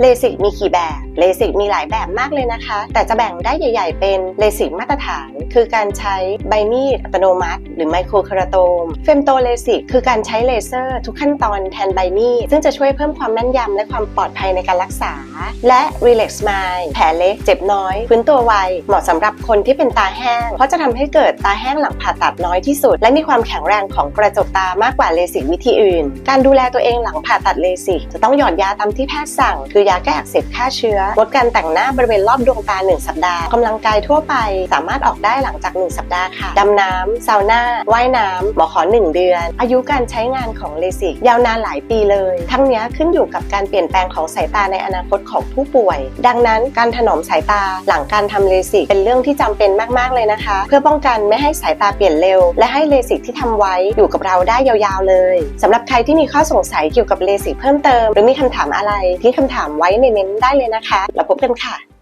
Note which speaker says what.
Speaker 1: เลสิกมีกี่แบบ เลสิกมีหลายแบบมากเลยนะคะ แต่จะแบ่งได้ใหญ่ ๆ เป็นเลสิกมาตรฐาน คือการใช้ใบมีดอัตโนมัติ หรือไมโครคาราโตม เฟมโตเลสิกคือการใช้เลเซอร์ทุกขั้นตอนแทนใบมีด ซึ่งจะช่วยเพิ่มความแม่นยำและความปลอดภัยในการรักษา และ Relax Smile แผลเล็ก เจ็บน้อยฟื้นตัวไว เหมาะสำหรับคนที่เป็นตาแห้ง เพราะจะทำให้เกิดตาแห้งหลังผ่าตัดน้อยที่สุด และมีความแข็งแรงของกระจกตามากกว่าเลสิกวิธีอื่น การดูแลตัวเองหลังผ่าตัดเลสิกจะต้องหยอดยาตามที่แพทย์สั่ง คือยาแก้อักเสบฆ่าเชื้อลดการแต่งหน้าบริเวณรอบดวงตา 1 สัปดาห์กำลังกายทั่วไปสามารถออกได้หลังจาก 1 สัปดาห์ค่ะดำน้ำซาวน่าว่ายน้ำหมอขอ 1 เดือน อายุการใช้งานของเลสิกยาวนานหลายปีเลย ทั้งนี้ขึ้นอยู่กับการเปลี่ยนแปลงของสายตาในอนาคตของผู้ป่วย ดังนั้นการถนอมสายตาหลังการทำเลสิกเป็นเรื่องที่จำเป็นมากๆเลยนะคะ เพื่อป้องกันไม่ให้สายตาเปลี่ยนเร็ว และให้เลสิกที่ทำไว้อยู่กับเราได้ยาวๆเลยสำหรับใครที่มีข้อสงสัยเกี่ยวกับเลสิกเพิ่มเติม หรือมีคำถามอะไรทิ้งคำถามไว้ในเม้นต์ได้เลยนะคะแล้วพบกันค่ะ